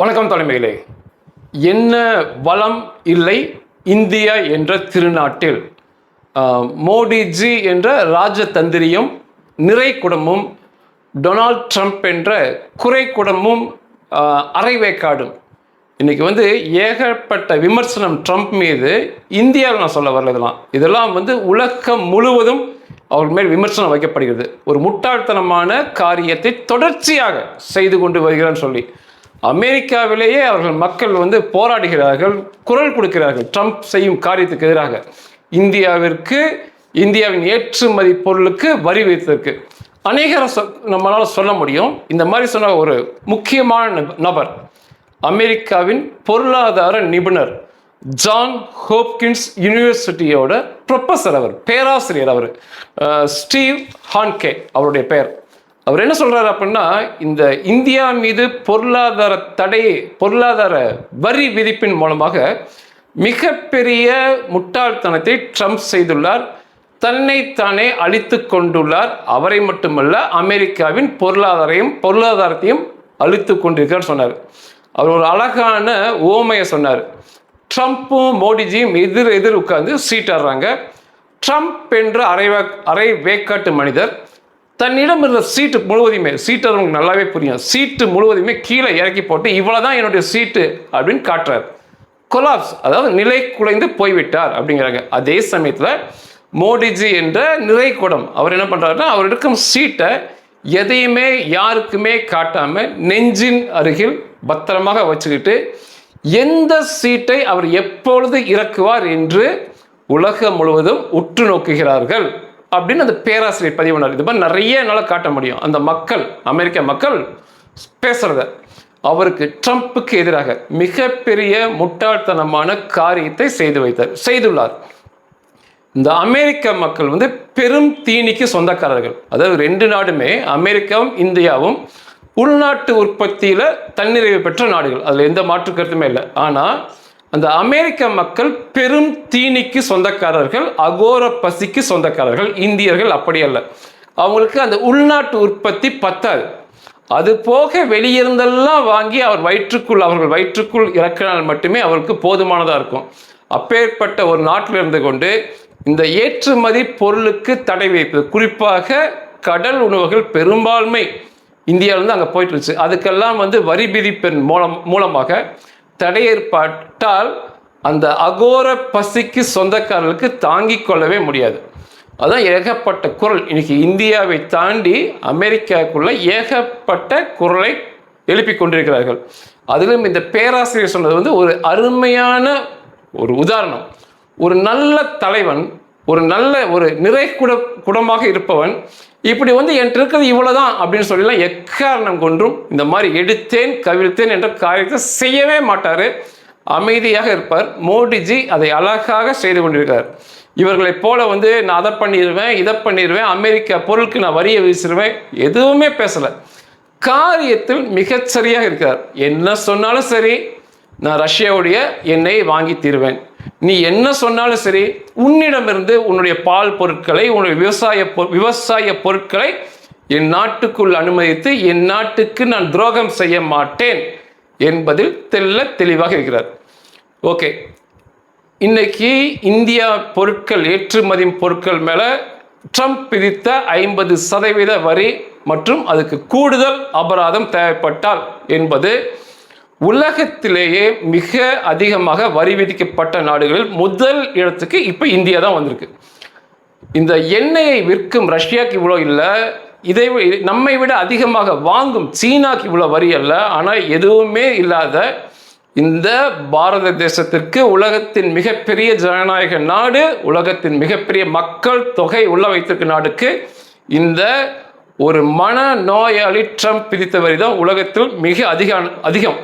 வணக்கம் தலைமையிலே. என்ன வளம் இல்லை இந்தியா என்ற திருநாட்டில்? மோடிஜி என்ற ராஜதந்திரியும் நிறை குடமும் டொனால்ட் ட்ரம்ப் என்ற குறை குடமும் அரைவேக்காடும். இன்றைக்கி வந்து ஏகப்பட்ட விமர்சனம் ட்ரம்ப் மீது இந்தியாவில் நான் சொல்ல வரல இதெல்லாம். இதெல்லாம் வந்து உலகம் முழுவதும் அவர் மேல் விமர்சனம் வைக்கப்படுகிறது. ஒரு முட்டாள்தனமான காரியத்தை தொடர்ச்சியாக செய்து கொண்டு வருகிறான்னு சொல்லி. அமெரிக்காவிலேயே அவர்கள் மக்கள் வந்து போராடுகிறார்கள் குரல் கொடுக்கிறார்கள் ட்ரம்ப் செய்யும் காரியத்துக்கு எதிராக. இந்தியாவிற்கு இந்தியாவின் ஏற்றுமதி பொருளுக்கு வரி விதித்ததற்கு. அநேகரை சொ நம்மளால சொல்ல முடியும். இந்த மாதிரி சொன்ன ஒரு முக்கியமான நபர் அமெரிக்காவின் பொருளாதார நிபுணர் ஜான் ஹோப்கின்ஸ் யூனிவர்சிட்டியோட ப்ரொஃபஸர் அவர் பேராசிரியர் அவர் ஸ்டீவ் ஹான்கே அவருடைய பெயர். அவர் என்ன சொல்கிறார் அப்படின்னா இந்த இந்தியா மீது பொருளாதார தடை பொருளாதார வரி விதிப்பின் மூலமாக மிகப்பெரிய முட்டாள்தனத்தை ட்ரம்ப் செய்துள்ளார் தன்னைத்தானே அழித்து கொண்டுள்ளார். அவரை மட்டுமல்ல அமெரிக்காவின் பொருளாதாரையும் பொருளாதாரத்தையும் அழித்து கொண்டிருக்கிறார் சொன்னார். அவர் ஒரு அழகான ஓமையை சொன்னார். ட்ரம்ப்பும் மோடிஜியும் எதிர் எதிர் உட்கார்ந்து சீட்டாடுறாங்க. ட்ரம்ப் என்ற அரை அரை வேக்காட்டு மனிதர் தன்னிடம் இருந்த சீட்டு முழுவதையுமே சீட்டு அவங்களுக்கு நல்லாவே புரியும். சீட்டு முழுவதையுமே கீழே இறக்கி போட்டு இவ்வளவுதான் என்னுடைய சீட்டு அப்படின்னு காட்டுறார். கொலாப்ஸ் அதாவது நிலை குலைந்து போய்விட்டார் அப்படிங்கிறாங்க. அதே சமயத்தில் மோடிஜி என்ற நிறைகுடம் அவர் என்ன பண்ணுறாருன்னா அவர் இருக்கும் சீட்டை எதையுமே யாருக்குமே காட்டாமல் நெஞ்சின் அருகில் பத்திரமாக வச்சுக்கிட்டு எந்த சீட்டை அவர் எப்பொழுது இறக்குவார் என்று உலகம் முழுவதும் உற்று நோக்குகிறார்கள். அப்படின்னு அந்த பேராசிரியர் பதிவு பண்ணார். இது மாதிரி நிறைய என்னால் காட்ட முடியும். அந்த மக்கள் அமெரிக்க மக்கள் பேசுறத. அவருக்கு ட்ரம்ப்புக்கு எதிராக மிகப்பெரிய முட்டாள்தனமான காரியத்தை செய்து வைத்தார் செய்துள்ளார். இந்த அமெரிக்க மக்கள் வந்து பெரும் தீனிக்கு சொந்தக்காரர்கள். அதாவது ரெண்டு நாடுமே அமெரிக்காவும் இந்தியாவும் உள்நாட்டு உற்பத்தியில் தன்னிறைவு பெற்ற நாடுகள். அதில் எந்த மாற்று கருத்துமே இல்லை. ஆனால் அந்த அமெரிக்க மக்கள் பெரும் தீனிக்கு சொந்தக்காரர்கள் அகோர பசிக்கு சொந்தக்காரர்கள் இந்தியர்கள் அப்படி அல்ல. அவங்களுக்கு அந்த உள்நாட்டு உற்பத்தி பத்தாது. அது போக வெளியிருந்தெல்லாம் வாங்கி அவர் வயிற்றுக்குள் அவர்கள் வயிற்றுக்குள் இறக்கினால் மட்டுமே அவருக்கு போதுமானதாக இருக்கும். அப்பேற்பட்ட ஒரு நாட்டில் இருந்து கொண்டு இந்த ஏற்றுமதி பொருளுக்கு தடை வைப்பது குறிப்பாக கடல் உணவுகள் பெரும்பான்மை இந்தியாவிலேருந்து அங்கே போயிட்டு இருந்துச்சு. அதுக்கெல்லாம் வந்து வரி விதிப்பின் மூலம் மூலமாக தடை ஏற்பட்டால் அந்த அகோர பசிக்கு சொந்தக்காரர்களுக்கு தாங்கிக் கொள்ளவே முடியாது. அதான் ஏகப்பட்ட குரல். இன்னைக்கு இந்தியாவை தாண்டி அமெரிக்காவுக்குள்ள ஏகப்பட்ட குரலை எழுப்பிக் கொண்டிருக்கிறார்கள். அதிலும் இந்த பேராசிரியர் சொன்னது வந்து ஒரு அருமையான ஒரு உதாரணம். ஒரு நல்ல தலைவன் ஒரு நல்ல ஒரு நிறை குட குடமாக இருப்பவன் இப்படி வந்து என்கிட்ட இருக்கிறது இவ்வளோதான் அப்படின்னு சொல்லலாம் எக்காரணம் கொன்றும் இந்த மாதிரி எடுத்தேன் கவிழ்த்தேன் என்ற காரியத்தை செய்யவே மாட்டார். அமைதியாக இருப்பார். மோடிஜி அதை அழகாக செய்து கொண்டிருக்கிறார். இவர்களைப் போல வந்து நான் அதை பண்ணிடுவேன் இதை பண்ணிடுவேன் அமெரிக்கா பொருளுக்கு நான் வரியை வீசிடுவேன் எதுவுமே பேசலை. காரியத்தில் மிகச்சரியாக இருக்கிறார் என்ன சொன்னாலும் சரி நான் ரஷ்யாவுடைய எண்ணெயை வாங்கி தீருவேன். நீ என்ன சொன்னாலும் சரி உன்னிடமிருந்து உன்னுடைய பால் பொருட்களை உன்னுடைய விவசாய பொ- விவசாய பொருட்களை என் நாட்டுக்குள் அனுமதித்து என் நாட்டுக்கு நான் துரோகம் செய்ய மாட்டேன் என்பதில் தெல்ல தெளிவாக இருக்கிறார். ஓகே. இன்னைக்கு இந்தியா பொருட்கள் ஏற்றுமதி பொருட்கள் மேல ட்ரம்ப் விதித்த ஐம்பது சதவீத வரி மற்றும் அதுக்கு கூடுதல் அபராதம் தேவைப்பட்டால் என்பது உலகத்திலேயே மிக அதிகமாக வரி விதிக்கப்பட்ட நாடுகளில் முதல் இடத்துக்கு இப்போ இந்தியா தான் வந்திருக்கு. இந்த எண்ணெயை விற்கும் ரஷ்யாவுக்கு இவ்வளோ இல்லை. இதை நம்மை விட அதிகமாக வாங்கும் சீனாக்கு இவ்வளோ வரி அல்ல. ஆனால் எதுவுமே இல்லாத இந்த பாரத தேசத்திற்கு உலகத்தின் மிகப்பெரிய ஜனநாயக நாடு உலகத்தின் மிகப்பெரிய மக்கள் தொகை உள்ள வைத்திருக்கும் நாடுக்கு இந்த ஒரு மன நோயாளி ட்ரம்ப் பிரித்த வரி தான் உலகத்தில் மிக அதிக அதிகம்.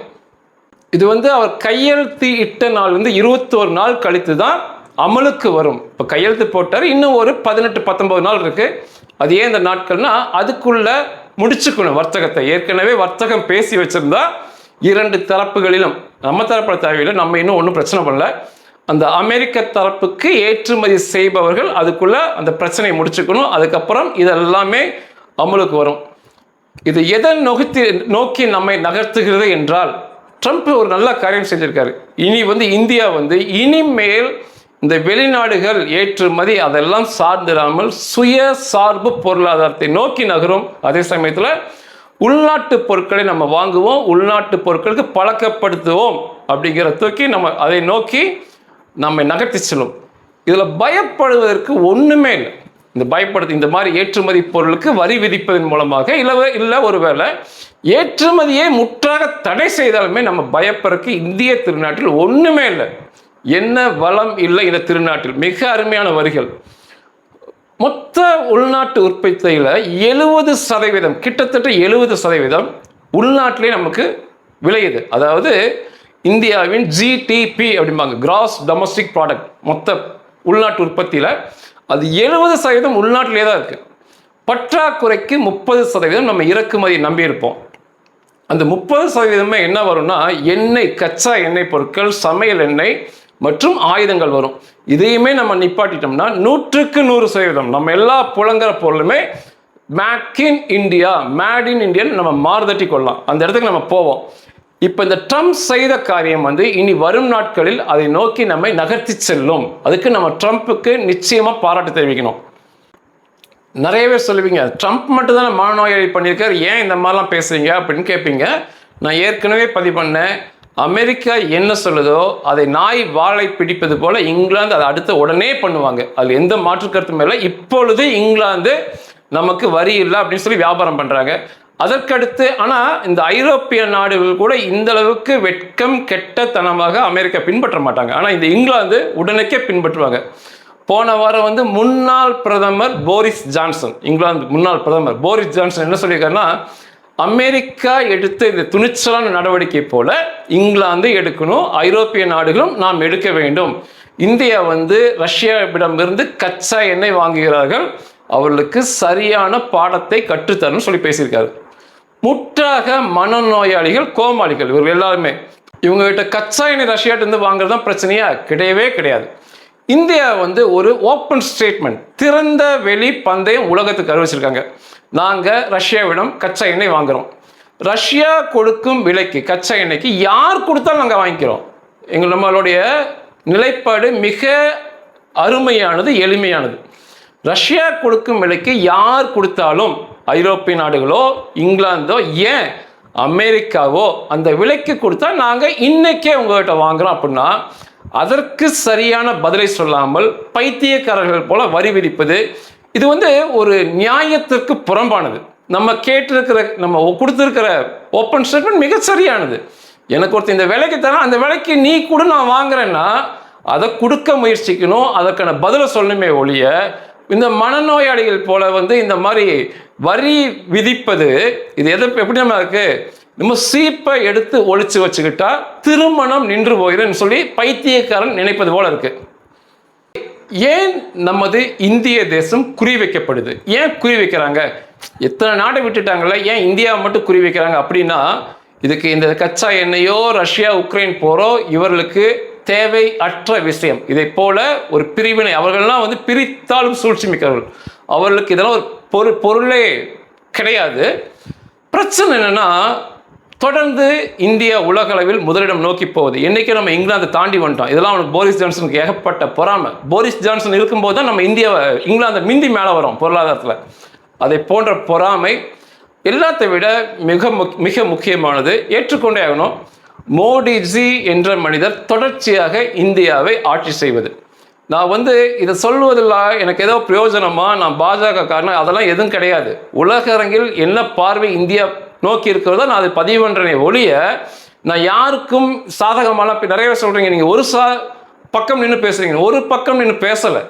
இது வந்து அவர் கையெழுத்து இட்ட நாள் வந்து இருபத்தோரு நாள் கழித்து தான் அமலுக்கு வரும். இப்போ கையெழுத்து போட்டார் இன்னும் ஒரு பதினெட்டு பத்தொன்பது நாள் இருக்கு. அது ஏன் இந்த நாட்கள்னா அதுக்குள்ள முடிச்சுக்கணும் வர்த்தகத்தை. ஏற்கனவே வர்த்தகம் பேசி வச்சிருந்தா இரண்டு தரப்புகளிலும் நம்ம தரப்புல தேவையில்லை நம்ம இன்னும் ஒன்றும் பிரச்சனை பண்ணல. அந்த அமெரிக்க தரப்புக்கு ஏற்றுமதி செய்பவர்கள் அதுக்குள்ள அந்த பிரச்சனையை முடிச்சுக்கணும். அதுக்கப்புறம் இதெல்லாமே அமலுக்கு வரும். இது எதை நோக்கி நோக்கி நம்மை நகர்த்துகிறது என்றால் ட்ரம்ப் ஒரு நல்ல காரியம் செஞ்சுருக்காரு. இனி வந்து இந்தியா வந்து இனிமேல் இந்த வெளிநாடுகள் ஏற்றுமதி அதெல்லாம் சார்ந்திராமல் சுய சார்பு பொருளாதாரத்தை நோக்கி நகரும். அதே சமயத்தில் உள்நாட்டு பொருட்களை நம்ம வாங்குவோம் உள்நாட்டு பொருட்களுக்கு பழக்கப்படுத்துவோம் அப்படிங்கிற தூக்கி நம்ம அதை நோக்கி நம்மை நகர்த்தி செல்லும். இதில் பயப்படுவதற்கு ஒன்றுமே இல்லை. இந்த பயப்படுத்து இந்த மாதிரி ஏற்றுமதி பொருளுக்கு வரி விதிப்பதன் மூலமாக இல்லை இல்லை ஒருவேளை ஏற்றுமதியை முற்றாக தடை செய்தாலுமே நம்ம பயப்படுறதுக்கு இந்திய திருநாட்டில் ஒன்றுமே இல்லை. என்ன வளம் இல்லை இந்த திருநாட்டில். மிக அருமையான வரிகள். மொத்த உள்நாட்டு உற்பத்தியில் எழுபது சதவீதம் கிட்டத்தட்ட எழுபது சதவீதம் உள்நாட்டிலே நமக்கு விளையுது. அதாவது இந்தியாவின் ஜிடிபி அப்படிம்பாங்க கிராஸ் டொமஸ்டிக் ப்ராடக்ட் மொத்த உள்நாட்டு உற்பத்தியில் அது எழுபது சதவீதம் உள்நாட்டிலே தான் இருக்குது பற்றாக்குறைக்கு முப்பது சதவீதம் நம்ம இறக்குமதி நம்பியிருப்போம். அந்த முப்பது சதவீதமே என்ன வரும்னா எண்ணெய் கச்சா எண்ணெய் பொருட்கள் சமையல் எண்ணெய் மற்றும் ஆயுதங்கள் வரும். இதையுமே நம்ம நிப்பாட்டிட்டோம்னா நூற்றுக்கு நூறு சதவீதம் நம்ம எல்லா புலங்கிற பொருளுமே make in India made in Indian நம்ம மாறுதட்டி கொள்ளலாம். அந்த இடத்துக்கு நம்ம போவோம். இப்போ இந்த ட்ரம்ப் செய்த காரியம் வந்து இனி வரும் நாட்களில் அதை நோக்கி நம்மை நகர்த்தி செல்லும். அதுக்கு நம்ம ட்ரம்ப்புக்கு நிச்சயமாக பாராட்டு தெரிவிக்கணும். நிறைய பேர் சொல்லுவீங்க ட்ரம்ப் மட்டும் தான் மனநோயாளி பண்ணியிருக்கார் ஏன் இந்த மாதிரிலாம் பேசுறீங்க? அப்படின்னு கேட்பீங்க நான் ஏற்கனவே பதிவு பண்ணேன். அமெரிக்கா என்ன சொல்லுதோ அதை நாய் வாழை பிடிப்பது போல இங்கிலாந்து அதை அடுத்த உடனே பண்ணுவாங்க. அதில் எந்த மாற்று கருத்துமே இல்லை. இப்பொழுது இங்கிலாந்து நமக்கு வரி இல்லை அப்படின்னு சொல்லி வியாபாரம் பண்ணுறாங்க அதற்கடுத்து ஆனால் இந்த ஐரோப்பிய நாடுகள் கூட இந்த அளவுக்கு வெட்கம் கெட்டத்தனமாக அமெரிக்கா பின்பற்ற மாட்டாங்க. ஆனால் இந்த இங்கிலாந்து உடனேக்கே பின்பற்றுவாங்க. போன வாரம் வந்து முன்னாள் பிரதமர் போரிஸ் ஜான்சன் இங்கிலாந்து முன்னாள் பிரதமர் போரிஸ் ஜான்சன் என்ன சொல்லியிருக்காருன்னா அமெரிக்கா எடுத்த இந்த துணிச்சலான நடவடிக்கை போல இங்கிலாந்து எடுக்கணும் ஐரோப்பிய நாடுகளும் நாம் எடுக்க வேண்டும். இந்தியா வந்து ரஷ்யாவிடமிருந்து கச்சா எண்ணெய் வாங்குகிறார்கள் அவர்களுக்கு சரியான பாடத்தை கற்றுத்தரணும்னு சொல்லி பேசியிருக்காரு. முற்றாக மனநோயாளிகள் கோமாளிகள் இவர்கள் எல்லாருமே. இவங்ககிட்ட கச்சா எண்ணெய் ரஷ்யாட்டிருந்து வாங்குறது தான் பிரச்சனையா? கிடையவே கிடையாது. இந்தியா வந்து ஒரு ஓப்பன் ஸ்டேட்மெண்ட் திறந்த வெளி பந்தயம் உலகத்துக்கு அறிவிச்சிருக்காங்க. நாங்கள் ரஷ்யாவிடம் கச்சா எண்ணெய் வாங்குறோம். ரஷ்யா கொடுக்கும் விலைக்கு கச்சா எண்ணெய்க்கு யார் கொடுத்தாலும் நாங்கள் வாங்கிக்கிறோம். எங்கள் நம்மளுடைய நிலைப்பாடு மிக அருமையானது எளிமையானது. ரஷ்யா கொடுக்கும் விலைக்கு யார் கொடுத்தாலும் ஐரோப்பிய நாடுகளோ இங்கிலாந்தோ ஏன் அமெரிக்காவோ அந்த விலைக்கு கொடுத்தா நாங்கள் இன்றைக்கே உங்கள்கிட்ட வாங்குறோம் அப்படின்னா அதற்கு சரியான பதிலை சொல்லாமல் பைத்தியக்காரர்கள் போல வரி விதிப்பது இது வந்து ஒரு நியாயத்திற்கு புறம்பானது. நம்ம கேட்டிருக்கிற நம்ம கொடுத்துருக்கிற ஓப்பன் ஸ்டேட்மெண்ட் மிக சரியானது. எனக்கு ஒருத்தர் இந்த விலைக்கு தரேன் அந்த விலைக்கு நீ கூட நான் வாங்குறேன்னா அதை கொடுக்க முயற்சிக்கணும் அதற்கான பதிலை சொல்லணுமே ஒழிய இந்த மனநோயாளிகள் போல வந்து இந்த மாதிரி வரி விதிப்பது இது எதை எப்படி நம்ம இருக்குது நம்ம சீப்பை எடுத்து ஒழிச்சு வச்சுக்கிட்டா திருமணம் நின்று போகிறேன்னு சொல்லி பைத்தியக்காரன் நினைப்பது போல இருக்கு. ஏன் நமது இந்திய தேசம் குறி வைக்கப்படுது? ஏன் குறி வைக்கிறாங்க? எத்தனை நாடை விட்டுட்டாங்கல்ல? ஏன் இந்தியாவை மட்டும் குறி வைக்கிறாங்க அப்படின்னா இதுக்கு இந்த கச்சா எண்ணெயோ ரஷ்யா உக்ரைன் போரோ இவர்களுக்கு தேவை அற்ற விஷயம். இதை போல ஒரு பிரிவினை அவர்கள்லாம் வந்து பிரித்தாலும் சூழ்ச்சி மிக்கவர்கள். அவர்களுக்கு இதெல்லாம் ஒரு பொரு பொருளே கிடையாது. பிரச்சனை என்னன்னா தொடர்ந்து இந்தியா உலக அளவில் முதலிடம் நோக்கி போகுது. என்னைக்கு நம்ம இங்கிலாந்து தாண்டி வந்துட்டோம். இதெல்லாம் அவனுக்கு போரிஸ் ஜான்சனுக்கு ஏகப்பட்ட பொறாமை. போரிஸ் ஜான்சன் இருக்கும்போது தான் நம்ம இந்தியாவை இங்கிலாந்தை மிந்தி மேலே வரும் பொருளாதாரத்தில். அதை போன்ற பொறாமை எல்லாத்தை விட மிக முக் மிக முக்கியமானது ஏற்றுக்கொண்டே ஆகணும். மோடிஜி என்ற மனிதர் தொடர்ச்சியாக இந்தியாவை ஆட்சி செய்வது. நான் வந்து இதை சொல்வதில்ல எனக்கு ஏதோ பிரயோஜனமா நான் பாஜக காரணம் அதெல்லாம் எதுவும் கிடையாது. உலக அரங்கில் என்ன பார்வை இந்தியா நோக்கி இருக்கிறத நான் அதை பதிவு பண்ணுறேனே ஒழிய நான் யாருக்கும் சாதகமான நிறைய பேர் சொல்கிறீங்க நீங்கள் ஒரு சா பக்கம் நின்று பேசுகிறீங்க ஒரு பக்கம் நின்று பேசலை.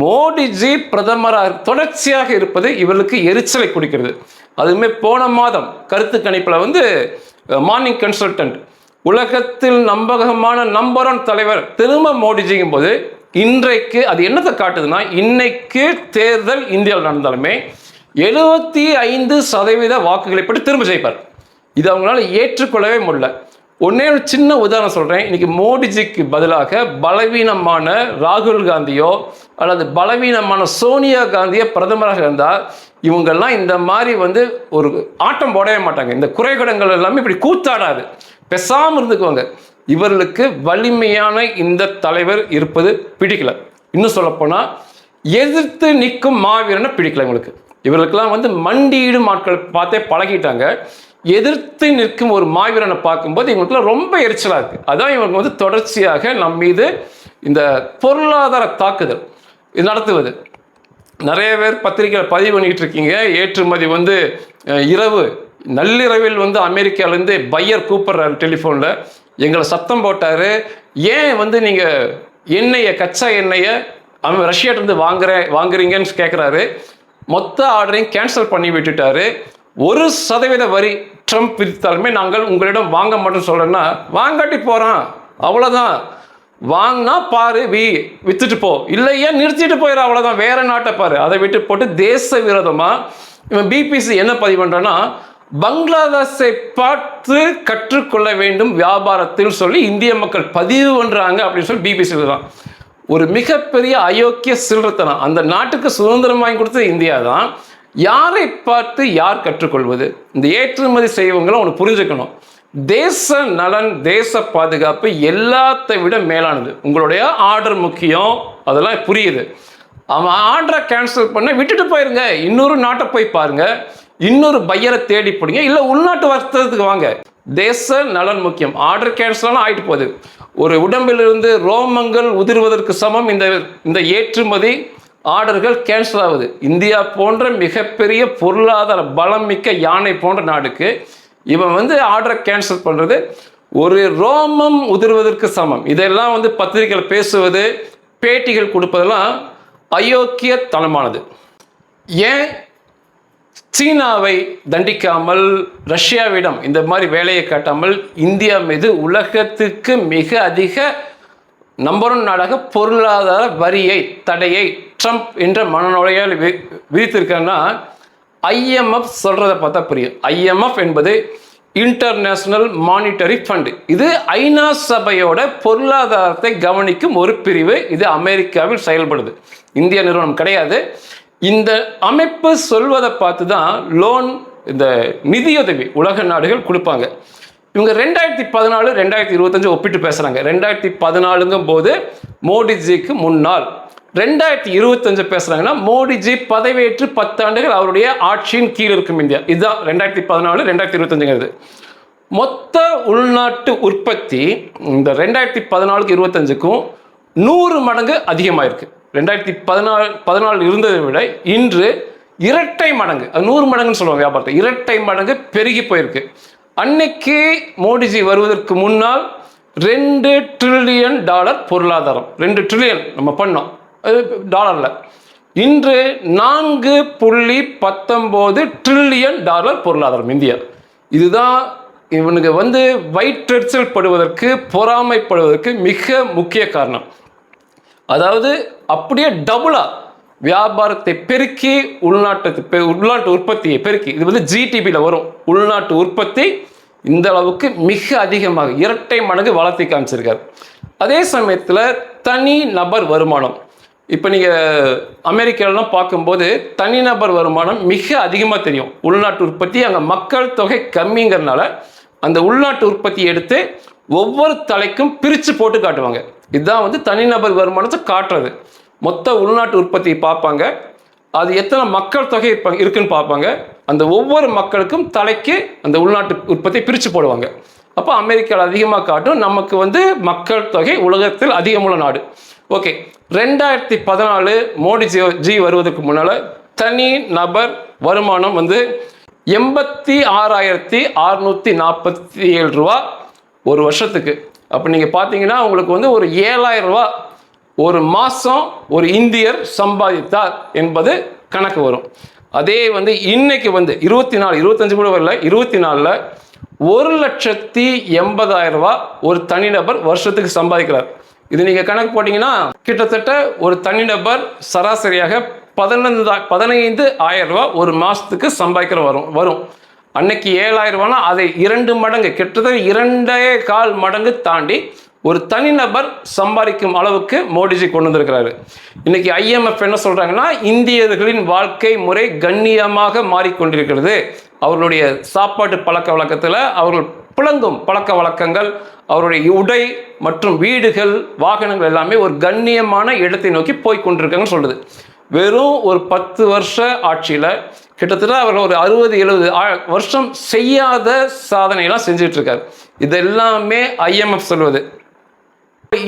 மோடிஜி பிரதமராக தொடர்ச்சியாக இருப்பது இவர்களுக்கு எரிச்சலை கொடுக்கிறது. அதுவுமே போன மாதம் கருத்து கணிப்பில் வந்து மார்னிங் கன்சல்டன்ட் உலகத்தில் நம்பகமான நம்பர் ஒன் தலைவர் திரும்ப மோடிஜிங்கும் போது இன்றைக்கு அது என்னத்தை காட்டுதுன்னா இன்னைக்கு தேர்தல் இந்தியாவில் நடந்தாலுமே எழுபத்தி ஐந்து சதவீத வாக்குகளை பற்றி திரும்ப ஜெயிப்பார். இது அவங்களால ஏற்றுக்கொள்ளவே முடியல. ஒன்னே ஒரு சின்ன உதாரணம் சொல்கிறேன் இன்னைக்கு மோடிஜிக்கு பதிலாக பலவீனமான ராகுல் காந்தியோ அல்லது பலவீனமான சோனியா காந்தியோ பிரதமராக இருந்தால் இவங்கெல்லாம் இந்த மாதிரி வந்து ஒரு ஆட்டம் போடவே மாட்டாங்க. இந்த குறைகடங்கள் எல்லாமே இப்படி கூத்தாடாது. பேசாமல் இருந்துக்குவாங்க. இவர்களுக்கு வலிமையான இந்த தலைவர் இருப்பது பிடிக்கல. இன்னும் சொல்லப்போனால் எதிர்த்து நிற்கும் மாவீரனை பிடிக்கல இவங்களுக்கு. இவர்களுக்கெல்லாம் வந்து மண்டியிடும் ஆட்கள் பார்த்தே பழகிட்டாங்க. எதிர்த்து நிற்கும் ஒரு மாவீரனை பார்க்கும்போது இவங்களுக்குலாம் ரொம்ப எரிச்சலாக இருக்குது அதான் இவங்க வந்து தொடர்ச்சியாக நம் மீது இந்த பொருளாதார தாக்குதல் இது நடத்துவது. நிறைய பேர் பத்திரிக்கையில் பதிவு பண்ணிக்கிட்டு இருக்கீங்க. ஏற்றுமதி வந்து இரவு. நள்ளிரவில் வந்து அமெரிக்காவிலேருந்து பையர் கூப்பிட்றாரு டெலிஃபோனில். எங்களை சத்தம் போட்டார். ஏன் வந்து நீங்கள் எண்ணெயை கச்சா எண்ணெயை அவன் ரஷ்யாட்டிருந்து வாங்குற வாங்குறீங்கன்னு கேட்குறாரு மொத்த ஆர்டரையும் கேன்சல் பண்ணி விட்டுட்டாரு. ஒரு சதவீத வரி ட்ரம்ப் விதித்தாலுமே நாங்கள் உங்களிடம் வாங்க மாட்டோம்னு சொல்கிறேன்னா வாங்காட்டி போகிறான் அவ்வளோதான் வாங்கினா பாரு வி வித்துட்டு போ. இல்லையே நிறுத்திட்டு போயிட அவ்வளோதான் வேற நாட்டை பாரு. அதை விட்டு போட்டு தேச விரோதமாக இவன் பிபிசி என்ன பதிவு பண்ணுறான்னா பங்களாதேஷை பார்த்து கற்றுக்கொள்ள வேண்டும் வியாபாரத்தில் சொல்லி இந்திய மக்கள் பதிவு பண்ணுறாங்க அப்படின்னு சொல்லி பிபிசி தான் ஒரு மிகப்பெரிய அயோக்கிய சில்லறத்தனம். அந்த நாட்டுக்கு சுதந்திரம் வாங்கி கொடுத்தது இந்தியா தான் யாரை பார்த்து யார் கற்றுக்கொள்வது? இந்த ஏற்றுமதி செய்வங்களும் அவனுக்கு புரிஞ்சுக்கணும். தேச நலன் தேச பாதுகாப்பு எல்லாத்தை விட மேலானது. உங்களுடைய ஆர்டர் முக்கியம். அதெல்லாம் புரியுது. அவன் ஆர்டரை கேன்சல் பண்ண விட்டுட்டு போயிருங்க. இன்னொரு நாட்டை போய் பாருங்க. இன்னொரு பையரை தேடி போடுங்க. இல்லை உள்நாட்டு வர்த்தகத்துக்கு வாங்க. தேச நலன் முக்கியம். ஆர்டர் கேன்சல்லாம் ஆகிட்டு போகுது. ஒரு உடம்பிலிருந்து ரோமங்கள் உதிர்வதற்கு சமம். இந்த இந்த ஏற்றுமதி ஆர்டர்கள் கேன்சல் ஆகுது. இந்தியா போன்ற மிகப்பெரிய பொருளாதார பலம் மிக்க யானை போன்ற நாடுக்கு இவன் வந்து ஆர்டரை கேன்சல் பண்ணுறது ஒரு ரோமம் உதிர்வதற்கு சமம். இதெல்லாம் வந்து பத்திரிகைகள் பேசுவது பேட்டிகள் கொடுப்பதெல்லாம் அயோக்கிய தனமானது ஏன் சீனாவை தண்டிக்காமல் ரஷ்யாவிடம் இந்த மாதிரி வேலையை காட்டாமல் இந்தியா மீது உலகத்துக்கு மிக அதிக நம்பர் ஒன் நாடாக பொருளாதார வரியை தடையை ட்ரம்ப் என்ற மனநோயால் வி விதித்திருக்காங்கன்னா ஐஎம்எஃப் சொல்கிறத பார்த்தா புரியும். ஐஎம்எஃப் என்பது இன்டர்நேஷனல் மானிட்டரி ஃபண்ட் இது ஐநா சபையோட பொருளாதாரத்தை கவனிக்கும் ஒரு பிரிவு. இது அமெரிக்காவில் செயல்படுது. இந்திய நிறுவனம் கிடையாது. இந்த அமைப்பு சொல்வதை பார்த்து தான் லோன் இந்த நிதியுதவி உலக நாடுகள் கொடுப்பாங்க. இவங்க ரெண்டாயிரத்தி பதினாலு ரெண்டாயிரத்தி இருபத்தஞ்சு ஒப்பிட்டு பேசுகிறாங்க ரெண்டாயிரத்தி பதினாலுங்கும் போது மோடிஜிக்கு முன்னால். ரெண்டாயிரத்தி இருபத்தஞ்சு பேசுகிறாங்கன்னா மோடிஜி பதவியேற்று பத்தாண்டுகள் அவருடைய ஆட்சியின் கீழ் இருக்கும் இந்தியா. இதுதான் ரெண்டாயிரத்தி பதினாலு ரெண்டாயிரத்தி இருபத்தஞ்சுங்கிறது. மொத்த உள்நாட்டு உற்பத்தி இந்த ரெண்டாயிரத்தி பதினாலுக்கு இருபத்தஞ்சுக்கும் நூறு மடங்கு அதிகமாயிருக்கு. ரெண்டாயிரத்தி பதினாலு பதினாலு இருந்ததை விட இன்று இரட்டை மடங்கு அது நூறு மடங்குன்னு சொல்லுவாங்க வியாபாரத்தை இரட்டை மடங்கு பெருகி போயிருக்கு. அன்னைக்கு மோடிஜி வருவதற்கு முன்னால் ரெண்டு ட்ரில்லியன் டாலர் பொருளாதாரம் ரெண்டு ட்ரில்லியன் நம்ம பண்ணோம். அது டாலரில் இன்று நான்கு புள்ளி பத்தொம்போது ட்ரில்லியன் டாலர் பொருளாதாரம் இந்தியா. இதுதான் இவனுக்கு வந்து வயிற்றெரிச்சல் படுவதற்கு பொறாமைப்படுவதற்கு மிக முக்கிய காரணம். அதாவது அப்படியே டபுளா வியாபாரத்தை பெருக்கி உள்நாட்டு பெ- உள்நாட்டு உற்பத்தியை பெருக்கி இது வந்து ஜிடிபியில் வரும். உள்நாட்டு உற்பத்தி இந்த அளவுக்கு மிக அதிகமாக இரட்டை மடங்கு வளர்த்தி காமிச்சிருக்காரு. அதே சமயத்தில் தனி நபர் வருமானம். இப்போ நீங்கள் அமெரிக்காலலாம் பார்க்கும்போது தனிநபர் வருமானம் மிக அதிகமாக தெரியும். உள்நாட்டு உற்பத்தி அங்கே மக்கள் தொகை கம்மிங்கிறனால அந்த உள்நாட்டு உற்பத்தி எடுத்து ஒவ்வொரு தலைக்கும் பிரித்து போட்டு காட்டுவாங்க. இதுதான் வந்து தனிநபர் வருமானத்தை காட்டுறது. மொத்த உள்நாட்டு உற்பத்தியை பார்ப்பாங்க. அது எத்தனை மக்கள் தொகை இருப்பாங்க இருக்குன்னு பார்ப்பாங்க. அந்த ஒவ்வொரு மக்களுக்கும் தலைக்கு அந்த உள்நாட்டு உற்பத்தியை பிரித்து போடுவாங்க. அப்போ அமெரிக்காவில் அதிகமாக காட்டும் நமக்கு வந்து மக்கள் தொகை உலகத்தில் அதிகமுள்ள நாடு. ஓகே ரெண்டாயிரத்தி பதினாலு மோடி ஜி ஜி வருவதற்கு முன்னால் தனி நபர் வருமானம் வந்து எண்பத்தி ஆறாயிரத்தி அறுநூற்றி நாற்பத்தி ஏழு ரூபா ஒரு வருஷத்துக்கு. அப்போ நீங்கள் பார்த்தீங்கன்னா உங்களுக்கு வந்து ஒரு ஏழாயிரம் ரூபா ஒரு மாதம் ஒரு இந்தியர் சம்பாதித்தார் என்பது கணக்கு வரும். அதே வந்து இன்னைக்கு வந்து இருபத்தி நாலு இருபத்தஞ்சு கூட வரல இருபத்தி நாலில் ஒரு லட்சத்தி எண்பதாயிரம் ரூபா ஒரு தனிநபர் வருஷத்துக்கு சம்பாதிக்கிறார். இது நீங்கள் கணக்கு போட்டிங்கன்னா கிட்டத்தட்ட ஒரு தனிநபர் சராசரியாக பதினைந்து பதினைந்து ஆயிரம் ரூபா ஒரு மாதத்துக்கு சம்பாதிக்கிற வரும் வரும். அன்னைக்கு ஏழாயிரம் ரூபானா அதை இரண்டு மடங்கு கிட்டத்தட்ட இரண்டே கால் மடங்கு தாண்டி ஒரு தனிநபர் சம்பாதிக்கும் அளவுக்கு மோடிஜி கொண்டு வந்திருக்கிறாரு. இன்னைக்கு ஐஎம்எஃப் என்ன சொல்றாங்கன்னா இந்தியர்களின் வாழ்க்கை முறை கண்ணியமாக மாறிக்கொண்டிருக்கிறது. அவர்களுடைய சாப்பாட்டு பழக்க வழக்கத்தில் அவர்கள் புழங்கும் பழக்க வழக்கங்கள் அவருடைய உடை மற்றும் வீடுகள் வாகனங்கள் எல்லாமே ஒரு கண்ணியமான இடத்தை நோக்கி போய் கொண்டிருக்காங்கன்னு சொல்லுது. வெறும் ஒரு பத்து வருஷ ஆட்சியில் கிட்டத்தட்ட அவர் ஒரு அறுபது எழுபது வருஷம் செய்யாத சாதனையெல்லாம் செஞ்சுட்டு இருக்காரு இதெல்லாமே ஐஎம்எஃப் சொல்வது.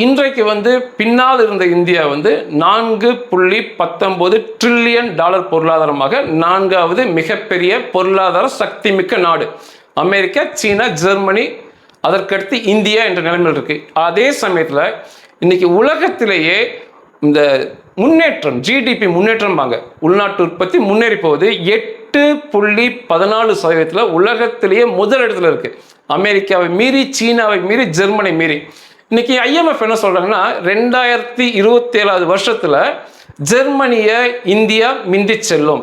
இன்றைக்கு வந்து பின்னால் இருந்த இந்தியா வந்து நான்கு புள்ளி பத்தொன்பது ட்ரில்லியன் டாலர் பொருளாதாரமாக நான்காவது மிகப்பெரிய பொருளாதார சக்தி மிக்க நாடு. அமெரிக்கா சீனா ஜெர்மனி அதற்கடுத்து இந்தியா என்ற நிலைமையில் இருக்கு. அதே சமயத்தில் இன்னைக்கு உலகத்திலேயே இந்த முன்னேற்றம் ஜிடிபி முன்னேற்றம்பாங்க. உள்நாட்டு உற்பத்தி முன்னேறி போகுது. எட்டு புள்ளி பதினாலு சதவீதத்தில் உலகத்திலேயே முதல் இடத்துல இருக்கு. அமெரிக்காவை மீறி சீனாவை மீறி ஜெர்மனை மீறி. இன்னைக்கு ஐஎம்எஃப் என்ன சொல்றாங்கன்னா ரெண்டாயிரத்தி இருபத்தி ஏழாவது வருஷத்துல ஜெர்மனியை இந்தியா மிந்தி செல்லும்.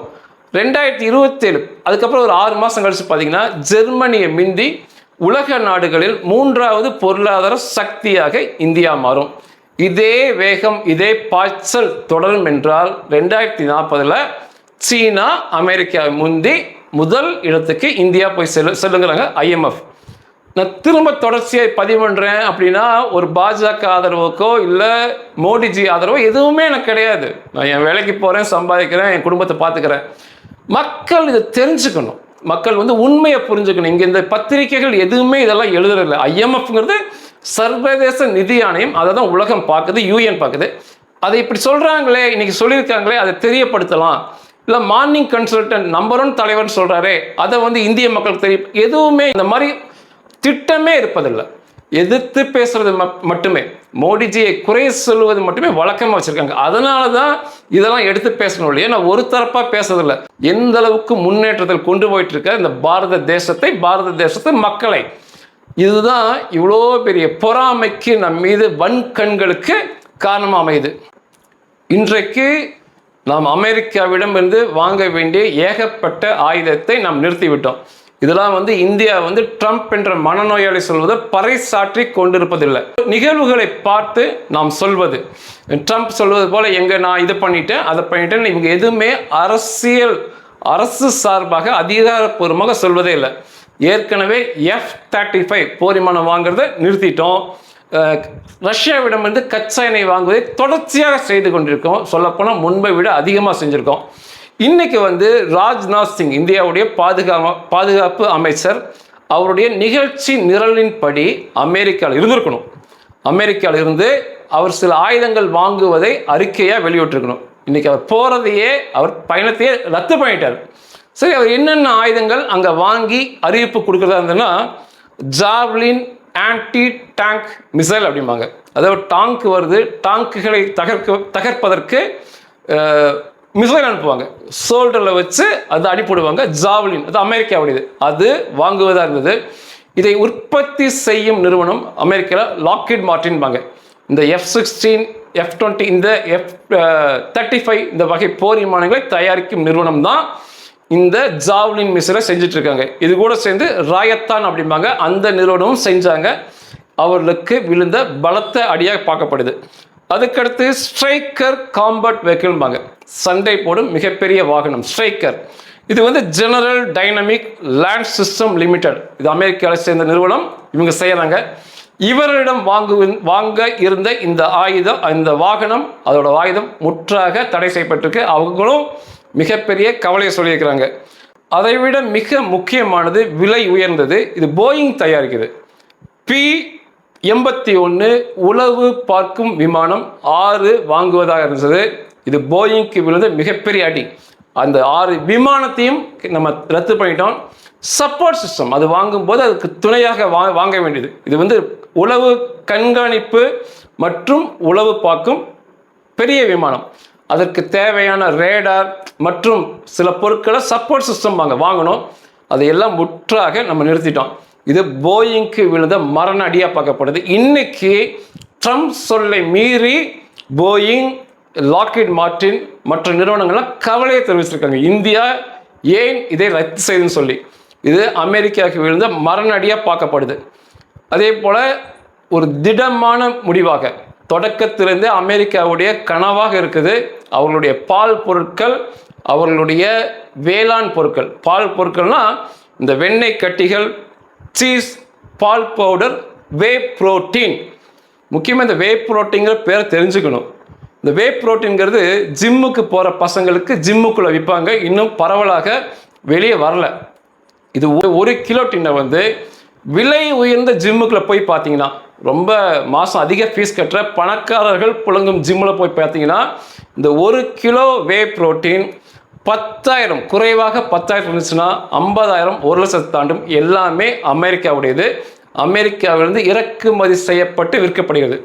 ரெண்டாயிரத்தி இருபத்தேழு அதுக்கப்புறம் ஒரு ஆறு மாதம் கழிச்சு பார்த்தீங்கன்னா ஜெர்மனியை மிந்தி உலக நாடுகளில் மூன்றாவது பொருளாதார சக்தியாக இந்தியா மாறும். இதே வேகம் இதே பாய்ச்சல் தொடரும் என்றால் ரெண்டாயிரத்தி நாற்பதில் சீனா அமெரிக்காவை முந்தி முதல் இடத்துக்கு இந்தியா போய் செல்லு செல்லுங்கிறாங்க ஐஎம்எஃப் நான் திரும்ப தொடர்ச்சியாக பதிவு பண்ணுறேன் அப்படின்னா ஒரு பாஜக ஆதரவுக்கோ இல்லை மோடிஜி ஆதரவோ எதுவுமே எனக்கு கிடையாது. நான் என் வேலைக்கு போகிறேன் சம்பாதிக்கிறேன் என் குடும்பத்தை பார்த்துக்கிறேன் மக்கள் இதை தெரிஞ்சுக்கணும். மக்கள் வந்து உண்மையை புரிஞ்சுக்கணும். இங்கே இந்த பத்திரிகைகள் எதுவுமே இதெல்லாம் எழுதுறதில்ல. ஐஎம்எஃப்ங்கிறது சர்வதேச நிதி ஆணையம் அதை தான் உலகம் பார்க்குது யூஎன் பார்க்குது. அதை இப்படி சொல்கிறாங்களே இன்னைக்கு சொல்லியிருக்காங்களே அதை தெரியப்படுத்தலாம். இல்லை மார்னிங் கன்சல்டன்ட் நம்பர் ஒன் தலைவர்னு சொல்கிறாரே அதை வந்து இந்திய மக்களுக்கு தெரியும் எதுவுமே இந்த மாதிரி திட்டமே இருப்பதில்லை. எதிர்த்து பேசுறது ம- மட்டுமே. மோடிஜியை குறை சொல்லுவது மட்டுமே வழக்கமாக வச்சுருக்காங்க. அதனால தான் இதெல்லாம் எடுத்து பேசணும் இல்லையா? நான் ஒரு தரப்பாக பேசுறதில்ல. எந்த அளவுக்கு முன்னேற்றத்தில் கொண்டு போயிட்டு இருக்க இந்த பாரத தேசத்தை பாரத தேசத்தை மக்களை. இதுதான் இவ்வளோ பெரிய பொறாமைக்கு நம் மீது வன்கண்களுக்கு காரணமாக அமையுது. இன்றைக்கு நாம் அமெரிக்காவிடம் இருந்து வாங்க வேண்டிய ஏகப்பட்ட ஆயுதத்தை நாம் நிறுத்திவிட்டோம். இதெல்லாம் வந்து இந்தியா வந்து ட்ரம்ப் என்ற மனநோயாளி சொல்வதை பறைசாற்றி கொண்டிருப்பதில்லை. நிகழ்வுகளை பார்த்து நாம் சொல்வது. ட்ரம்ப் சொல்வது போல எங்க நான் இது பண்ணிட்டேன் அதை பண்ணிட்டேன் இவங்க எதுவுமே அரசியல் அரசு சார்பாக அதிகாரப்பூர்வமாக சொல்வதே இல்லை. ஏற்கனவே எஃப் தேர்ட்டி ஃபைவ் போரிமானம் வாங்குறத வாங்குறதை நிறுத்திட்டோம் ரஷ்யாவிடமிருந்து வந்து கச்சா எண்ணெய் வாங்குவதை தொடர்ச்சியாக செய்து கொண்டிருக்கோம். சொல்லப்போனால் முன்பை விட அதிகமாக செஞ்சுருக்கோம். இன்றைக்கி வந்து ராஜ்நாத் சிங் இந்தியாவுடைய பாதுகா பாதுகாப்பு அமைச்சர் அவருடைய நிகழ்ச்சி நிரலின்படி அமெரிக்காவில் இருந்திருக்கணும். அமெரிக்காவில் இருந்து அவர் சில ஆயுதங்கள் வாங்குவதை அறிக்கையாக வெளியிட்டிருக்கணும். இன்றைக்கி அவர் போகிறதையே அவர் பயணத்தையே ரத்து பண்ணிட்டார். சரி அவர் என்னென்ன ஆயுதங்கள் அங்கே வாங்கி அறிவிப்பு கொடுக்குறதா இருந்ததுன்னா ஜாவ்லின் ஆன்டி டேங்க் மிசைல் அப்படிம்பாங்க. அதாவது டாங்க் வருது டாங்குகளை தகர்க்க தகர்ப்பதற்கு மிசைல் அனுப்புவாங்க. சோல்டரில் வச்சு அது அனுப்பிவிடுவாங்க ஜாவ்லின் அது அமெரிக்காவுடையது. அது வாங்குவதாக இருந்தது. இதை உற்பத்தி செய்யும் நிறுவனம் அமெரிக்காவில் லாக்கிட் மார்டின்பாங்க இந்த எஃப் சிக்ஸ்டீன் எஃப் டுவெண்ட்டி இந்த எஃப் தேர்ட்டி ஃபைவ் இந்த வகை போர் விமானங்களை தயாரிக்கும் நிறுவனம் தான் இந்த ஜாவ்லின் மிசிலை செஞ்சுட்டு இருக்காங்க இது கூட சேர்ந்து ராயத்தான் அப்படிம்பாங்க. அந்த நிறுவனமும் செஞ்சாங்க. அவர்களுக்கு விழுந்த பலத்த அடியாக பார்க்கப்படுது. அதுக்கடுத்து ஸ்ட்ரைக்கர் காம்பட் வெஹிக்கிள்பாங்க சண்டை போடும் மிகப்பெரிய வாகனம் ஸ்ட்ரைக்கர். இது வந்து General Dynamic Land System Limited. இது அமெரிக்காவில் சேர்ந்த நிறுவனம். இவங்க செய்கிறாங்க இவரிடம் வாங்கு வாங்க இருந்த இந்த ஆயுதம் இந்த வாகனம் அதோட ஆயுதம் முற்றாக தடை செய்யப்பட்டிருக்கு. அவங்களும் மிகப்பெரிய கவலையை சொல்லியிருக்கிறாங்க. அதைவிட மிக முக்கியமானது விலை உயர்ந்தது. இது போயிங் தயாரிக்குது பி எண்பத்தி ஒன்று உளவு பார்க்கும் விமானம் ஆறு வாங்குவதாக இருந்தது. இது போயிங்க்கு விழுந்த மிகப்பெரிய அடி. அந்த ஆறு விமானத்தையும் நம்ம ரத்து பண்ணிட்டோம். சப்போர்ட் சிஸ்டம் அது வாங்கும்போது அதுக்கு துணையாக வா வாங்க வேண்டியது. இது வந்து உளவு கண்காணிப்பு மற்றும் உளவு பார்க்கும் பெரிய விமானம். அதற்கு தேவையான ரேடார் மற்றும் சில பொருட்களை சப்போர்ட் சிஸ்டம் வாங்க வாங்கணும். அதையெல்லாம் முற்றாக நம்ம நிறுத்திட்டோம். இது போயிங்க்கு விழுந்த மரண அடியாக பார்க்கப்படுது. இன்னைக்கு ட்ரம்ப் சொல்லை மீறி போயிங் லாக்கெட் மார்டின் மற்ற நிறுவனங்கள்லாம் கவலையை தெரிவிச்சிருக்காங்க. இந்தியா ஏன் இதை ரத்து செய்யுதுன்னு சொல்லி. இது அமெரிக்காவுக்கு விழுந்த மரண அடியாக பார்க்கப்படுது. அதே போல் ஒரு திடமான முடிவாக தொடக்கத்திலிருந்தே அமெரிக்காவுடைய கனவாக இருக்குது. அவர்களுடைய பால் பொருட்கள் அவர்களுடைய வேளாண் பொருட்கள். பால் பொருட்கள்னால் இந்த வெண்ணெய் கட்டிகள் சீஸ் பால் பவுடர் வே புரோட்டீன் முக்கியமாக இந்த வே புரோட்டீங்கிற பேரை தெரிஞ்சுக்கணும். இந்த வே புரோட்டீன்கிறது ஜிம்முக்கு போகிற பசங்களுக்கு ஜிம்முக்குள்ளே விற்பாங்க. இன்னும் பரவலாக வெளியே வரல. இது ஒரு- ஒரு கிலோ டின்னை வந்து விலை உயர்ந்த ஜிம்முக்குள்ளே போய் பார்த்தீங்கன்னா ரொம்ப மாதம் அதிக ஃபீஸ் கட்டுற பணக்காரர்கள் புழங்கும் ஜிம்மில் போய் பார்த்தீங்கன்னா இந்த ஒரு கிலோ வே ப்ரோட்டீன் பத்தாயிரம் குறைவாக பத்தாயிரம் இருந்துச்சுன்னா ஐம்பதாயிரம் ஒரு லட்சத்தை தாண்டும் எல்லாமே அமெரிக்காவுடையது. அமெரிக்காவிலிருந்து இறக்குமதி செய்யப்பட்டு விற்கப்படுகிறது.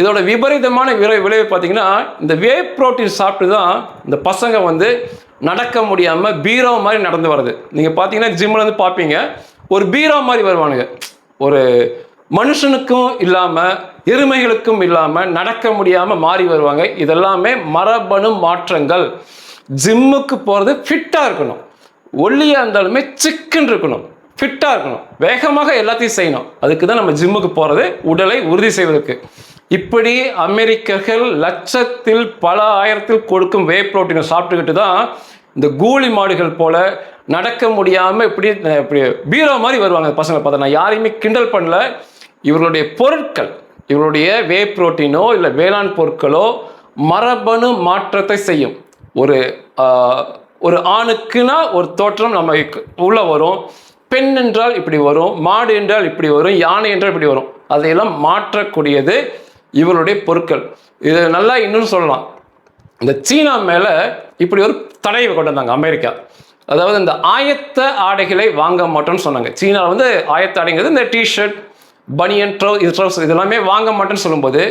இதோட விபரீதமான விளை விளைவு பார்த்தீங்கன்னா இந்த வே ப்ரோட்டீன் சாப்பிட்டு தான் இந்த பசங்க வந்து நடக்க முடியாமல் பீரோ மாதிரி நடந்து வருது நீங்கள் பார்த்தீங்கன்னா ஜிம்மில் வந்து பார்ப்பீங்க ஒரு பீரோ மாதிரி வருவானுங்க. ஒரு மனுஷனுக்கும் இல்லாமல் எருமைகளுக்கும் இல்லாமல் நடக்க முடியாமல் மாறி வருவாங்க. இதெல்லாமே மரபணு மாற்றங்கள். ஜிம்முக்கு போகிறது ஃபிட்டாக இருக்கணும். ஒல்லியாக இருந்தாலுமே சிக்கன் இருக்கணும். ஃபிட்டாக இருக்கணும். வேகமாக எல்லாத்தையும் செய்யணும். அதுக்கு தான் நம்ம ஜிம்முக்கு போகிறது உடலை உறுதி செய்வதற்கு. இப்படி அமெரிக்கர்கள் லட்சத்தில் பல ஆயிரத்தில் கொடுக்கும் வே புரோட்டீனை சாப்பிட்டுக்கிட்டு தான் இந்த கூலி மாடுகள் போல நடக்க முடியாமல் இப்படி இப்படி பீரோ மாதிரி வருவாங்க பசங்க பார்த்தா. நான் யாரையுமே கிண்டல் பண்ணல. இவர்களுடைய பொருட்கள் இவருடைய வே புரோட்டீனோ இல்லை வேளாண் பொருட்களோ மரபணு மாற்றத்தை செய்யும். ஒரு ஒரு ஆணுக்குன்னா ஒரு தோற்றம் நம்ம உள்ள வரும். பெண் என்றால் இப்படி வரும் மாடு என்றால் இப்படி வரும் யானை என்றால் இப்படி வரும். அதையெல்லாம் மாற்றக்கூடியது இவருடைய பொருட்கள். இது நல்லா இன்னும் சொல்லலாம். இந்த சீனா மேலே இப்படி ஒரு தடையை கொண்டு வந்தாங்க அமெரிக்கா. அதாவது இந்த ஆயத்த ஆடைகளை வாங்க மாட்டோம்னு சொன்னாங்க. சீனாவில் வந்து ஆயத்த ஆடைங்கிறது இந்த டிஷர்ட் பனியன் ட்ரௌ இது ட்ரௌசர் இதெல்லாமே வாங்க மாட்டேன்னு சொல்லும்போது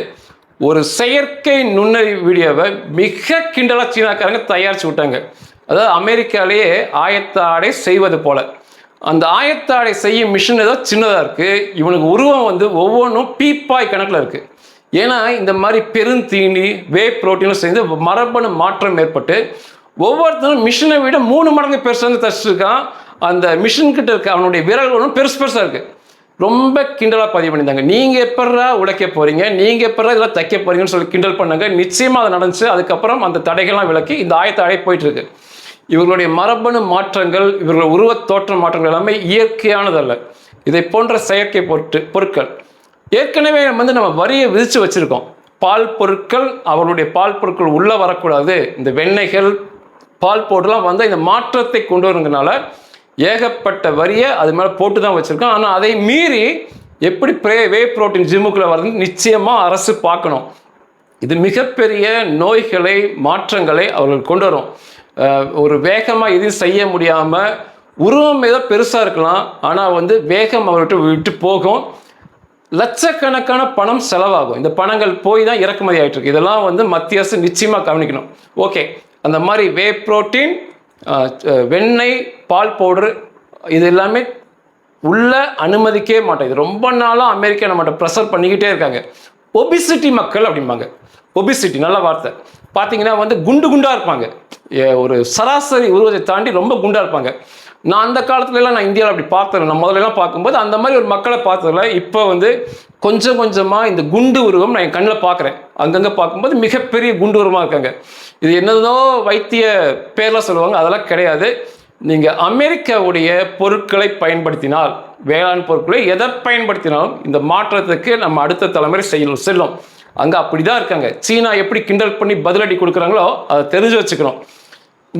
ஒரு செயற்கை நுண்ணறி வீடியோவை மிக கிண்டலாக சீனாக்காரங்க தயாரித்து விட்டாங்க. அதாவது அமெரிக்காலேயே ஆயத்த ஆடை செய்வது போல. அந்த ஆயத்த ஆடை செய்யும் மிஷின் ஏதோ சின்னதாக இருக்குது இவனுக்கு உருவம் வந்து ஒவ்வொன்றும் பீப்பாய் கணக்கில் இருக்குது ஏன்னா இந்த மாதிரி பெருந்தீனி வே புரோட்டீனும் சேர்ந்து மரபணு மாற்றம் ஏற்பட்டு ஒவ்வொருத்தரும் மிஷினை விட மூணு மடங்கு பெருசாக வந்து தச்சிருக்கான் அந்த மிஷின்கிட்ட இருக்க அவனுடைய விரல்களும் பெருசு பெருசாக இருக்குது ரொம்ப கிண்டலாக பதிவு பண்ணியிருந்தாங்க. நீங்கள் எப்படா உழைக்க போகிறீங்க நீங்கள் எப்படா இதெல்லாம் தைக்க போகிறீங்கன்னு சொல்லி கிண்டல் பண்ணாங்க. நிச்சயமாக அது நடந்துச்சு. அதுக்கப்புறம் அந்த தடைகள்லாம் விளக்கி இந்த ஆயத்த அழை போயிட்டுருக்கு. இவர்களுடைய மரபணு மாற்றங்கள் இவர்கள் உருவ தோற்ற மாற்றங்கள் எல்லாமே இயற்கையானதல்ல. இதை போன்ற செயற்கை பொருட்டு பொருட்கள். ஏற்கனவே வந்து நம்ம வரியை விதித்து வச்சுருக்கோம். பால் பொருட்கள் அவர்களுடைய பால் பொருட்கள் உள்ளே வரக்கூடாது. இந்த வெண்ணெய்கள் பால் போட்டுலாம் வந்து இந்த மாற்றத்தை கொண்டு வருங்கனால ஏகப்பட்ட வரியை அது மேலே போட்டு தான் வச்சுருக்கோம். ஆனால் அதை மீறி எப்படி ப்ரே வே புரோட்டீன் ஜிம்முக்குள்ளே வருது நிச்சயமாக அரசு பார்க்கணும். இது மிகப்பெரிய நோய்களை மாற்றங்களை அவர்கள் கொண்டு வரும். ஒரு வேகமாக எதுவும் செய்ய முடியாமல் உருவம் ஏதோ பெருசாக இருக்கலாம். ஆனால் வந்து வேகம் அவர்கிட்ட விட்டு போகும். லட்சக்கணக்கான பணம் செலவாகும். இந்த பணங்கள் போய் தான் இறக்குமதி ஆகிட்டு இருக்கு. இதெல்லாம் வந்து மத்திய அரசு நிச்சயமாக கவனிக்கணும். ஓகே. அந்த மாதிரி வே புரோட்டீன் வெண்ணெய் பால் பவுடர் இது எல்லாமே உள்ள அனுமதிக்கவே மாட்டோம். இது ரொம்ப நாளாக அமெரிக்கா நம்மகிட்ட ப்ரெஷர் பண்ணிக்கிட்டே இருக்காங்க. ஒபிசிட்டி மக்கள் அப்படிம்பாங்க. ஒபிசிட்டி நல்ல வார்த்தை. பார்த்தீங்கன்னா வந்து குண்டு குண்டாக இருப்பாங்க. ஏ, ஒரு சராசரி உருவத்தை தாண்டி ரொம்ப குண்டாக இருப்பாங்க. நான் அந்த காலத்துலலாம் நான் இந்தியாவில் அப்படி பார்த்தேன் நான் முதல்லலாம் பார்க்கும்போது அந்த மாதிரி ஒரு மக்களை பார்த்ததில்ல. இப்போ வந்து கொஞ்சம் கொஞ்சமாக இந்த குண்டு உருவம் நான் என் கண்ணில் பார்க்குறேன். அங்கங்கே பார்க்கும்போது மிகப்பெரிய குண்டு உருவமாக இருக்காங்க. இது என்னதோ வைத்திய பேரில் சொல்லுவாங்க. அதெல்லாம் கிடையாது. நீங்கள் அமெரிக்காவுடைய பொருட்களை பயன்படுத்தினால் வேளாண் பொருட்களை எதை பயன்படுத்தினாலும் இந்த மாற்றத்துக்கு நம்ம அடுத்த தலைமுறை செய்யணும் செல்லும். அங்கே அப்படி தான் இருக்காங்க. சீனா எப்படி கிண்டல் பண்ணி பதிலடி கொடுக்குறாங்களோ அதை தெரிஞ்சு வச்சுக்கணும்.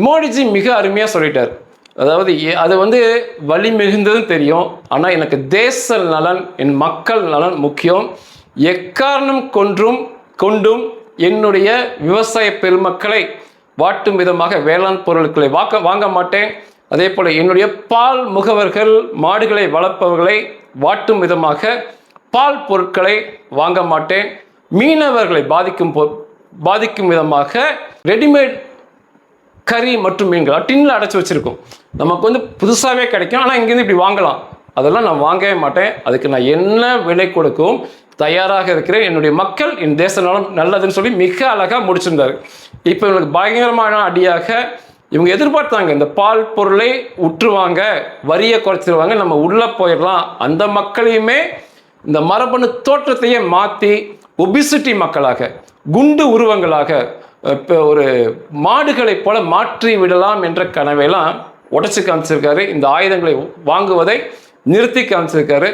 மோடிஜி மிக அருமையாக சொல்லிட்டார். அதாவது அது வந்து வலி மிகுந்ததும் தெரியும். ஆனால் எனக்கு தேச நலன் என் மக்கள் நலன் முக்கியம். எக்காரணம் கொன்றும் கொண்டும் என்னுடைய விவசாய பெருமக்களை வாட்டும் விதமாக வேளாண் பொருட்களை வாக்க வாங்க மாட்டேன். அதே போல் என்னுடைய பால் முகவர்கள் மாடுகளை வளர்ப்பவர்களை வாட்டும் விதமாக பால் பொருட்களை வாங்க மாட்டேன். மீனவர்களை பாதிக்கும் பொ- பாதிக்கும் விதமாக ரெடிமேட் கறி மற்றும் மீன்கள் டின்னில் அடைச்சி வச்சுருக்கோம். நமக்கு வந்து புதுசாகவே கிடைக்கும். ஆனால் இங்கேருந்து இப்படி வாங்கலாம். அதெல்லாம் நான் வாங்கவே மாட்டேன். அதுக்கு நான் என்ன விலை கொடுக்கும் தயாராக இருக்கிறேன். என்னுடைய மக்கள் என் தேச நலம் நல்லதுன்னு சொல்லி மிக அழகாக முடிச்சிருந்தார். இப்போ இவங்களுக்கு பயங்கரமான அடியாக இவங்க எதிர்பார்த்தாங்க இந்த பால் பொருளை உற்றுவாங்க வரியை குறைச்சிருவாங்க நம்ம உள்ளே போயிடலாம். அந்த மக்களையுமே இந்த மரபணு தோற்றத்தையே மாற்றி ஒபிசிட்டி மக்களாக குண்டு உருவங்களாக இப்போ ஒரு மாடுகளைப் போல மாற்றி விடலாம் என்ற கனவையெல்லாம் உடச்சி காமிச்சிருக்காரு. இந்த ஆயுதங்களை வாங்குவதை நிறுத்தி காமிச்சிருக்காரு.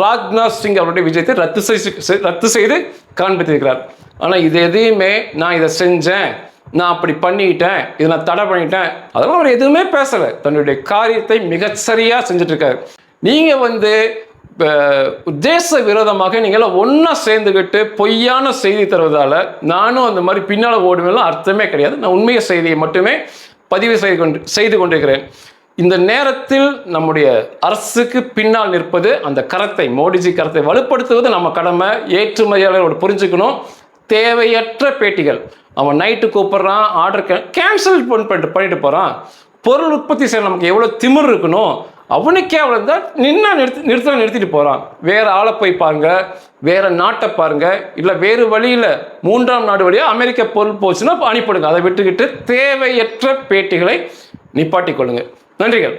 ராஜ்நாத் சிங் அவருடைய விஜயத்தை ரத்து செய்து ரத்து செய்து காண்பித்திருக்கிறார். ஆனால் இது எதையுமே நான் இதை செஞ்சேன். நான் அப்படி பண்ணிட்டேன். இதை நான் தடை பண்ணிட்டேன். அதெல்லாம் அவர் எதுவுமே பேசலை. தன்னுடைய காரியத்தை மிகச்சரியாக செஞ்சிட்ருக்காரு நீங்கள் வந்து தேச விரோதமாக நீங்களாம் ஒன்றா சேர்ந்துக்கிட்டு பொய்யான செய்தி தருவதால் நானும் அந்த மாதிரி பின்னால் ஓடுவேலாம் அர்த்தமே கிடையாது. நான் உண்மைய செய்தியை மட்டுமே பதிவு செய்து கொண்டு செய்து கொண்டிருக்கிறேன். இந்த நேரத்தில் நம்முடைய அரசுக்கு பின்னால் நிற்பது அந்த கரத்தை மோடிஜி கரத்தை வலுப்படுத்துவது நம்ம கடமை. ஏற்றுமதியாளர்களோட புரிஞ்சுக்கணும். தேவையற்ற பேட்டிகள். அவன் நைட்டு கூப்பிட்றான் ஆர்டர் கேன்சல் பண்ணிட்டு பண்ணிட்டு போகிறான் பொருள் உற்பத்தி செய்ய நமக்கு எவ்வளோ திமிர் இருக்கணும்? அவனுக்கே அவ்வளோ இருந்தால் நின்னா நிறுத்தி நிறுத்த நிறுத்திட்டு போகிறான் வேறு ஆளை போய் பாருங்க. வேறு நாட்டை பாருங்க. இல்லை வேறு வழியில் மூன்றாம் நாடு வழியாக அமெரிக்க பொருள் போச்சுன்னா அனுப்பிடுங்க அதை விட்டுக்கிட்டு தேவையற்ற பேட்டிகளை நிப்பாட்டி கொள்ளுங்கள் நன்றிகள்.